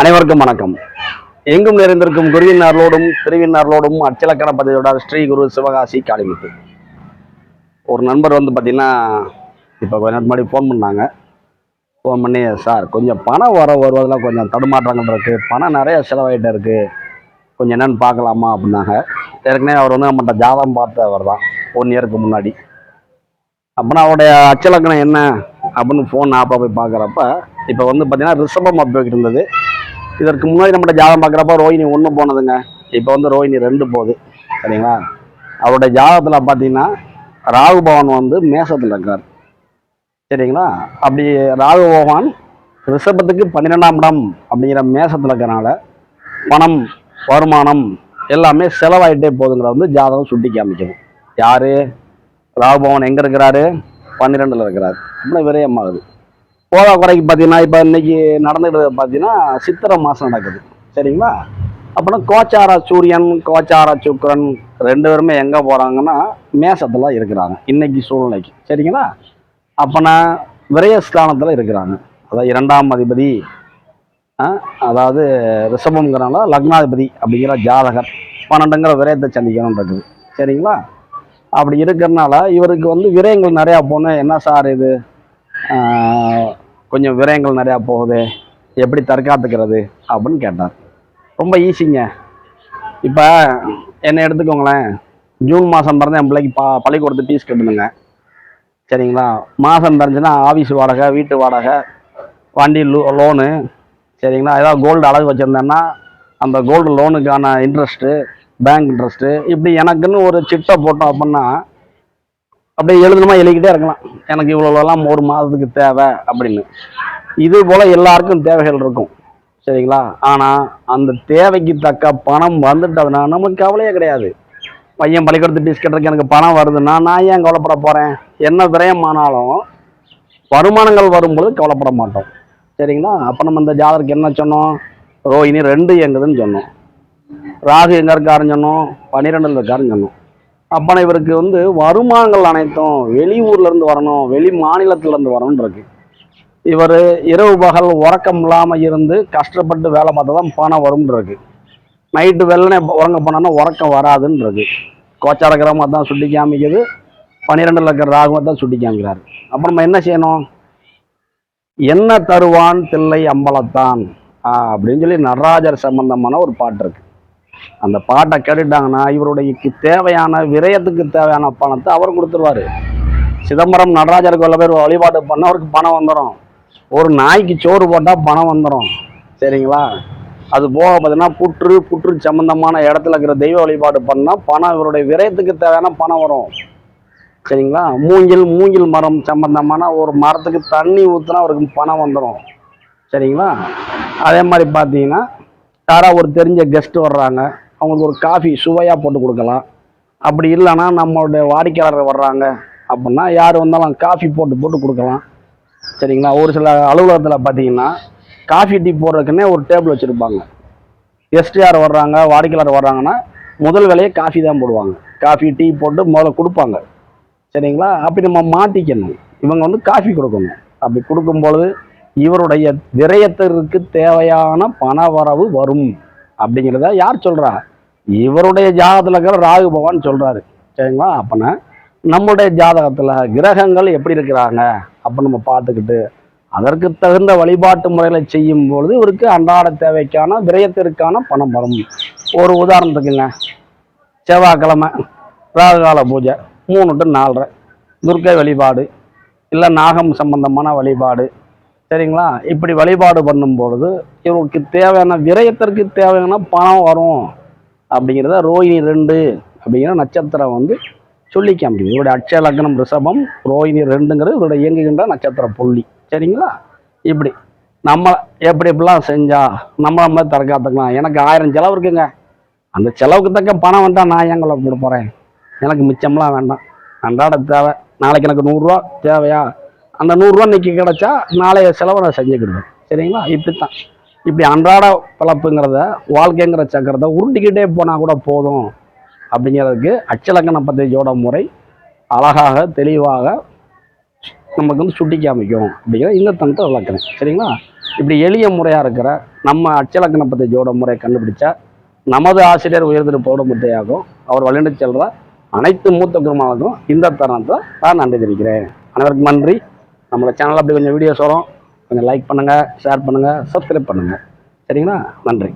அனைவருக்கும் வணக்கம். எங்கும் நிறைந்திருக்கும் குருவினார்களோடும் திருவினார்களோடும் அச்சலக்கண பதிவோட ஸ்ரீ குரு சிவகாசி காளிமுத்து. ஒரு நண்பர் வந்து பார்த்தீங்கன்னா இப்போ கொஞ்ச நேரத்துக்கு முன்னாடி ஃபோன் பண்ணாங்க. ஃபோன் பண்ணி சார் கொஞ்சம் பணம் வர வருவதில் கொஞ்சம் தடுமாற்றங்கள் இருக்குது பணம் நிறைய செலவாகிட்டு இருக்குது கொஞ்சம் என்னன்னு பார்க்கலாமா? அப்படின்னாங்க. ஏற்கனவே அவர் வந்து நம்மகிட்ட ஜாதகம் பார்த்தவர் தான் ஒன் இயருக்கு முன்னாடி. அப்புறம் அவருடைய அச்சலக்கணம் என்ன? அப்படின்னு ஃபோன் ஆப்பாக போய் பார்க்குறப்ப இப்போ வந்து பார்த்தீங்கன்னா ரிஷபம் அப்படி போய்கிட்டு இருந்தது. இதற்கு முன்னாடி நம்மகிட்ட ஜாதகம் பார்க்குறப்ப ரோஹிணி ஒன்று போனதுங்க. இப்போ வந்து ரோஹிணி ரெண்டு போகுது. சரிங்களா? அவருடைய ஜாதகத்தில் பார்த்தீங்கன்னா ராகு பகவான் வந்து மேசத்தில் இருக்கார். சரிங்களா? அப்படி ராகு பகவான் ரிஷபத்துக்கு பன்னிரெண்டாம் இடம் அப்படிங்கிற மேசத்தில் இருக்கிறனால பணம் வருமானம் எல்லாமே செலவாயிட்டே போகுதுங்கிற வந்து ஜாதகம் சுட்டி யார்? ராகு ராகுபவன் எங்கே இருக்கிறாரு? பன்னிரெண்டில் இருக்கிறார். அப்படின்னா விரயமாகுது போதா குறைக்கு பார்த்தீங்கன்னா இப்போ இன்னைக்கு நடந்துகிட்டு பார்த்தீங்கன்னா சித்திரை மாதம் நடக்குது. சரிங்களா? அப்புறம் கோச்சார சூரியன் கோச்சார சுக்கரன் ரெண்டு பேருமே எங்கே போகிறாங்கன்னா மேசத்தில் இருக்கிறாங்க இன்னைக்கு சூழ்நிலைக்கு. சரிங்களா? அப்போனா விரயஸ்தானத்தில் இருக்கிறாங்க. அதாவது இரண்டாம் அதிபதி அதாவது ரிஷபம்ங்கிறனால லக்னாதிபதி அப்படிங்கிற ஜாதகர் பன்னெண்டுங்கிற விரயத்தை சந்திக்கணும்னு இருக்குது. சரிங்களா? அப்படி இருக்கிறனால இவருக்கு வந்து விரயங்கள் நிறையா போகணும் என்ன சார் இது? கொஞ்சம் விரயங்கள் நிறையா போகுது. எப்படி தற்காத்துக்கிறது அப்படின்னு கேட்டார். ரொம்ப ஈஸிங்க. இப்போ என்னை எடுத்துக்கோங்களேன். ஜூன் மாதம் பிறந்த என் பிள்ளைக்கு பா பள்ளிக்கூடத்து ஃபீஸ் கட்டணுங்க. சரிங்களா? மாதம் பிறந்துச்சுன்னா ஆஃபீஸ் வாடகை வீட்டு வாடகை வண்டி லோ லோனு சரிங்களா? ஏதாவது கோல்டு அழகு வச்சுருந்தேன்னா அந்த கோல்டு லோனுக்கான இன்ட்ரெஸ்ட்டு பேங்க் இன்ட்ரெஸ்ட்டு இப்படி எனக்குன்னு ஒரு சிட்டை போட்டோம் அப்படின்னா அப்படியே எழுதணுமா எழுதிக்கிட்டே இருக்கலாம். எனக்கு இவ்வளோலாம் ஒரு மாதத்துக்கு தேவை அப்படின்னு. இது போல் எல்லாருக்கும் தேவைகள் இருக்கும். சரிங்களா? ஆனால் அந்த தேவைக்கு தக்க பணம் வந்துட்டதுன்னா நமக்கு கவலையே கிடையாது. பையன் பள்ளிக்கூடத்து ஃபீஸ் கட்டுறதுக்கு எனக்கு பணம் வருதுன்னா நான் ஏன் கவலைப்பட போகிறேன் என்ன விரயமானாலும் வருமானங்கள் வரும்போது கவலைப்பட மாட்டோம். சரிங்களா? அப்போ நம்ம இந்த ஜாதகருக்கு என்ன சொன்னோம்? ரோஹிணி ரெண்டு எங்குதுன்னு சொன்னோம். ராகு எங்கே இருக்காருன்னு சொன்னோம்? பன்னிரெண்டில் இருக்காருன்னு சொன்னோம். அப்போனா இவருக்கு வந்து வருமானங்கள் அனைத்தும் வெளி ஊர்லேருந்து வரணும் வெளி மாநிலத்திலேருந்து வரணும்னு இருக்கு. இவர் இரவு பகல் உறக்கம் இல்லாமல் இருந்து கஷ்டப்பட்டு வேலை பார்த்தா தான் பணம் வரும்னு இருக்கு. நைட்டு வெள்ளனே உறங்க போனோன்னா உறக்கம் வராதுன்னு இருக்கு. கோச்சார கிரகமாக தான் சுட்டி காமிக்குது. பன்னிரெண்டில் இருக்கிற ராகுவை தான் சுட்டி காமிக்கிறார். அப்போ நம்ம என்ன செய்யணும்? என்ன தருவான் தில்லை அம்பலத்தான் அப்படின்னு சொல்லி நடராஜர் சம்பந்தமான ஒரு பாட்டு இருக்கு. அந்த பாட்டை கேட்டுட்டாங்கன்னா இவருடைய தேவையான விரயத்துக்கு தேவையான பணத்தை அவர் கொடுத்துருவாரு. சிதம்பரம் நடராஜருக்கு உள்ள பேர் வழிபாடு பண்ண அவருக்கு பணம் வந்துடும் ஒரு நாய்க்கு சோறு போட்டால் பணம் வந்துடும் சரிங்களா? அது போக பார்த்தீங்கன்னா புற்று புற்று சம்பந்தமான இடத்துல இருக்கிற தெய்வ வழிபாடு பண்ணால் பணம் இவருடைய விரயத்துக்கு தேவையான பணம் வரும். சரிங்களா? மூங்கில் மூங்கில் மரம் சம்பந்தமான ஒரு மரத்துக்கு தண்ணி ஊற்றினா அவருக்கு பணம் வந்துடும் சரிங்களா? அதே மாதிரி பார்த்தீங்கன்னா யாராவது ஒரு தெரிஞ்ச கெஸ்ட் வர்றாங்க அவங்களுக்கு ஒரு காஃபி சுவையாக போட்டு கொடுக்கலாம். அப்படி இல்லைன்னா நம்மளுடைய வாடிக்கையாளர் வர்றாங்க அப்படின்னா யார் வந்தாலும் காஃபி போட்டு போட்டு கொடுக்கலாம். சரிங்களா? ஒரு சில அலுவலகத்தில் பார்த்தீங்கன்னா காஃபி டீ போடுறதுக்குன்னே ஒரு டேபிள் வச்சுருப்பாங்க. கெஸ்ட் யார் வர்றாங்க வாடிக்கையாளர் வர்றாங்கன்னா முதல் வேலையை காஃபி தான் போடுவாங்க. காஃபி டீ போட்டு முதல்ல கொடுப்பாங்க. சரிங்களா? அப்படி நம்ம மாட்டிக்கணும். இவங்க வந்து காஃபி கொடுக்கணும். அப்படி கொடுக்கும் பொழுது இவருடைய விரயத்திற்கு தேவையான பண வரவு வரும். அப்படிங்கிறத யார் சொல்கிறா இவருடைய ஜாதகத்தில் இருக்கிற ராகு பகவான் சொல்கிறாரு சரிங்களா? அப்போனா நம்முடைய ஜாதகத்தில் கிரகங்கள் எப்படி இருக்கிறாங்க? அப்போ நம்ம பார்த்துக்கிட்டு அதற்கு தகுந்த வழிபாட்டு முறைகளை செய்யும் பொழுது இவருக்கு அன்றாட தேவைக்கான விரயத்திற்கான பணம் வரும். ஒரு உதாரணத்துக்குங்க செவ்வாய்க்கிழமை ராகுகால பூஜை மூணு டு நாலரை. துர்க்கை வழிபாடு இல்லை நாகம் சம்பந்தமான வழிபாடு சரிங்களா? இப்படி வழிபாடு பண்ணும் பொழுது இவருக்கு தேவையான விரயத்திற்கு தேவையான பணம் வரும் அப்படிங்கிறத ரோஹிணி ரெண்டு அப்படிங்கிற நட்சத்திரம் வந்து சொல்லி காமிக்குது இவருடைய அட்சய லக்னம் ரிஷபம் ரோஹிணி ரெண்டுங்கிறது இவருடைய இயங்குகின்ற நட்சத்திர புள்ளி. சரிங்களா? இப்படி நம்ம எப்படி எப்படிலாம் செஞ்சா நம்ம மாதிரி தற்காத்துக்கலாம் எனக்கு ஆயிரம் செலவு இருக்குங்க. அந்த செலவுக்கு தக்க பணம் வந்தால் நான் ஏன் கொள்ள எனக்கு மிச்சம்லாம் வேண்டாம். அன்றாட தேவை. நாளைக்கு எனக்கு நூறுரூவா தேவையா? அந்த நூறுரூவா இன்னைக்கு கிடைச்சா நாளைய செலவை நான் செஞ்சுக்கிடுவேன். சரிங்களா? இப்படி தான் இப்படி அன்றாட பிழப்புங்கிறத வாழ்க்கைங்கிற சக்கரத்தை உருட்டிக்கிட்டே போனால் கூட போதும் அப்படிங்கிறதுக்கு அச்சலக்கண பத்திரிகையோட முறை அழகாக தெளிவாக நமக்கு வந்து சுட்டி காமிக்கும் அப்படிங்கிற இந்த தனத்தை வளர்க்குறேன். சரிங்களா? இப்படி எளிய முறையாக இருக்கிற நம்ம அச்சலக்கண பദ്ധதியோட முறையை கண்டுபிடிச்சா நமது ஆசிரியர் உயர்திரு பௌடமுத்தையாகும் அவர் வழிநடத்தி செல்ற அனைத்து மூத்த குருமாவுக்கும் இந்த தருணத்தை நான் நன்றி தெரிவிக்கிறேன் அனைவருக்கும் நன்றி. நம்மளோட சேனலில் அப்படி கொஞ்சம் வீடியோஸ் வரும். கொஞ்சம் லைக் பண்ணுங்கள் ஷேர் பண்ணுங்கள் சப்ஸ்கிரைப் பண்ணுங்கள் சரிங்களா? நன்றி.